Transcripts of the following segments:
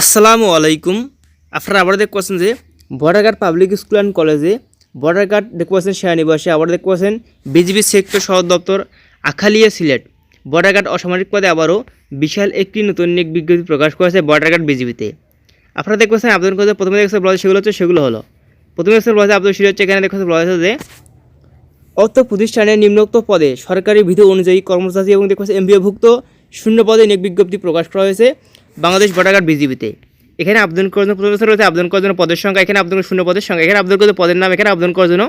আসসালামু আলাইকুম। আপনারা আবার দেখতে পাচ্ছেন যে বর্ডারঘাট পাবলিক স্কুল অ্যান্ড কলেজে বর্ডারঘাট দেখতে পাচ্ছেন সেনানিবাসে, আবার দেখতে পাচ্ছেন বিজিবি সেক্টর সদর দপ্তর আখালিয়া সিলেট বর্ডারঘাট অসামরিক পদে আবারও বিশাল একটি নতুন নিয়োগ বিজ্ঞপ্তি প্রকাশ করেছে বর্ডারঘাট বিজিবিতে। আপনারা দেখতে পাচ্ছেন আবেদন করতে প্রথমে দেখতে বলা সেগুলো হচ্ছে, সেগুলো হলো। প্রথমে দেখতে বলা আবেদন শুরু হচ্ছে এখানে দেখতে বলা যে অর্থ প্রতিষ্ঠানের নিম্নোক্ত পদে সরকারি বিধি অনুযায়ী কর্মচারী এবং দেখতে পাচ্ছেন এমবিওভুক্ত শূন্য পদে নিয়োগ বিজ্ঞপ্তি প্রকাশ করা হয়েছে। বাংলাদেশ বর্ডারঘাট বিজিবিতে। এখানে আবেদন করার জন্য প্রথম রয়েছে, আবেদন করার জন্য পদের সংখ্যা, এখানে আবেদন শূন্য পদের সংখ্যা, এখানে আবেদন করতে পদের নাম, এখানে আবেদন করার জন্য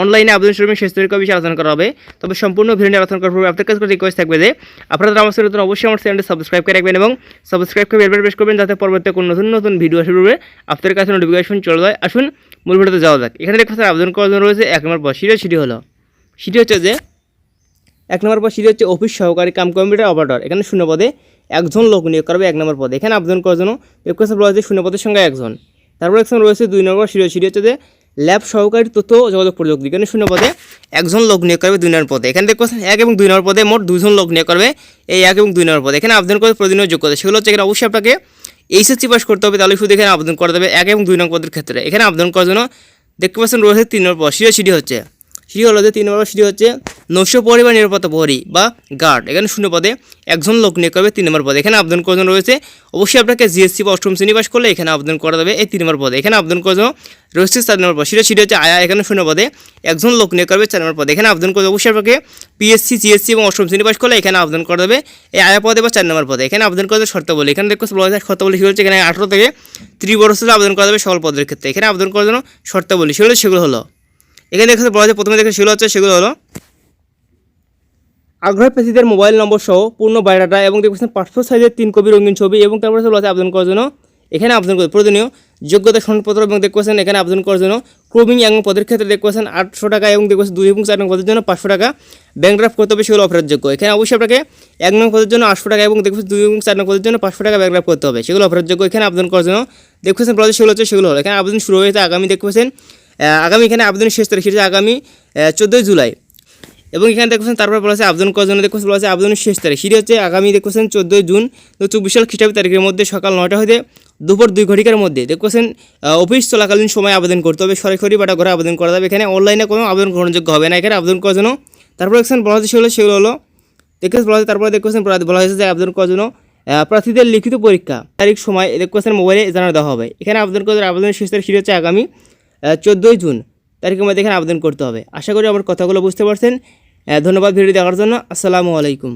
অনলাইনে আবেদন শুরু শেষ তারিখ বিষয়ে আলোচনা করা হবে। তবে সম্পূর্ণ ভিডিও আলোচনা করার পূর্বে আপনার কাছে রিকোয়েস্ট থাকবে যে, আপনারা আমার নতুন, অবশ্যই আমার চ্যানেলটি সাবস্ক্রাইব করে রাখবেন এবং সাবস্ক্রাইব করে বেলবেল প্রেস করবেন যাতে পরবর্তী কোনো নতুন নতুন ভিডিও আসবে পূর্বে আপনার কাছে নোটিফিকেশন চলে যায়। আসুন, মূল ভিডিওতে যাওয়া যাক। এখানে আবেদন করার জন্য রয়েছে এক নম্বর সিরিয়াল সিটি হলো, সেটি হচ্ছে যে এক নম্বর পদ সিটি হচ্ছে অফিস সহকারী কাম কম্পিউটার অপারেটর। এখানে শূন্য পদে একজন লোক নিয়োগ করবে এক নম্বর পদে। এখানে আবেদন করার জন্য রিকোয়েস্ট রয়েছে শূন্য পদের সঙ্গে একজন। তারপর একজন রয়েছে দুই নম্বর সিটি সিটি হচ্ছে যে ল্যাব সহকারী তথ্য যোগাযোগ প্রযুক্তি। এখানে শূন্য পদে একজন লোক নিয়োগ করবে দুই নম্বর পদে। এখানে পাচ্ছেন এক এবং দুই নম্বর পদে মোট দুজন লোক নিয়োগ করবে এই এক এবং দুই নম্বর পদে। এখানে আবেদন করে প্রয়োজনীয় যোগ্যতা সেগুলো হচ্ছে এখানে অবশ্যই আপনাকে এইচএসসি পাস করতে হবে, তাহলে শুধু এখানে আবেদন করা যাবে এক এবং দুই নম্বর পদের ক্ষেত্রে। এখানে আবেদন করার জন্য দেখতে পাচ্ছেন রয়েছে তিন নম্বর পদ। সিটি সিটি হচ্ছে। সিটি হলো যে তিন নম্বর সিটি হচ্ছে নৈশ প্রহরী বা নিরাপত্তা প্রহরী বা গার্ড। এখানে শূন্য পদে একজন লোক নিয়োগ করবে, তিন নম্বর পদে। এখানে আবেদন করার জন্য রয়েছে? অবশ্যই আপনাকে জিএসসি বা অষ্টম শ্রেণি পাস করলে এখানে আবেদন করা যাবে, এই তিন নম্বর পদে। এখানে আবেদন করার জন্য রয়েছে? চার নম্বর পদ। সেটা সেটা হচ্ছে আয়া, এখানে শূন্য পদে একজন লোক নিয়োগ করবে, চার নম্বর পদে। এখানে আবেদন করবে অবশ্যই আপনাকে পিএসসি, জিএসসি এবং অষ্টম শ্রেণি পাস করলে এখানে আবেদন করা যাবে, এই আয়া পদে বা চার নম্বর পদে। এখানে আবেদন করা যাবে শর্তাবলী এখানে যায় শর্তাবলী সেগুলো হচ্ছে এখানে আঠারো থেকে ত্রিশ বছর আবেদন করা যাবে সকল পদের ক্ষেত্রে। এখানে আবেদন করার জন্য শর্তাবলী সেগুলো সেগুলো হলো, এখানে দেখতে বলা যায় প্রথমে দেখে, সেগুলো হচ্ছে, সেগুলো হলো আগ্রহ পেশিদের মোবাইল নম্বর সহ পূর্ণ বায়োডাটা এবং দেখছেন পাসপোর্ট সাইজের তিন কপি রঙিন ছবি এবং তারপরে বলা আছে আবেদন করার জন্য। এখানে আবেদন করে প্রয়োজনীয় যোগ্যতা সনদপত্র এবং দেখছেন এখানে আবেদন করার জন্য ক্রমিং এবং পদের ক্ষেত্রে দেখছেন আটশো টাকা এবং দেখছেন দুই এবং চার নং পদের জন্য পাঁচশো টাকা। ব্যাংক ড্রাফট করতে হবে সেগুলো অফারের যোগ্য এখানে অবশ্যই আপনাকে এক নং পদের জন্য আটশো টাকা এবং দেখছেন দুই এবং চার নং পদের জন্য পাঁচশো টাকা ব্যাংক ড্রাফট করতে হবে। সেগুলো অফারের যোগ্য এখানে আবেদন করার জন্য দেখছেন প্রজেক্ট সেগুলো হচ্ছে, সেগুলো হলো। এখানে আবেদন শুরু হয়েছে আগামী দেখছেন আগামী এখানে আবেদনের শেষ তারিখ আগামী চোদ্দোই জুলাই। এবং এখানে দেখছেন তারপর বলা আছে আবেদন করার জন্য দেখছেন বলা আছে আবেদনের শেষ তারিখ। সেটি হচ্ছে আগামী দেখছেন চোদ্দোই জুন দু চব্বিশ সাল খ্রিস্টাব্দ তারিখের মধ্যে সকাল নয়টা হতে দুপুর দুই ঘটিকার মধ্যে দেখছেন অফিস চলাকালীন সময় আবেদন করতে হবে। সরাসরি বাটা ঘরে আবেদন করা যাবে। এখানে অনলাইনে কোনো আবেদন গ্রহণযোগ্য হবে না। এখানে আবেদন করার জন্য তারপর দেখছেন, বলা হচ্ছে সেগুলো সেগুলো হলো দেখেছেন, বলা হচ্ছে, তারপরে দেখছেন, বলা হয়েছে যে আবেদন করার জন্য প্রার্থীদের লিখিত পরীক্ষা তারিখ, সময়, দেখছেন মোবাইলে জানা দেওয়া হবে। এখানে আবেদন করার আবেদনের শেষ তারিখ, সেটি হচ্ছে আগামী চোদ্দোই জুন। তারিখের মধ্যে এখানে আবেদন করতে হবে। আশা করি আমার কথাগুলো বুঝতে পারছেন। ধন্যবাদ ভিডিও দেখার জন্য। আসসালামু আলাইকুম।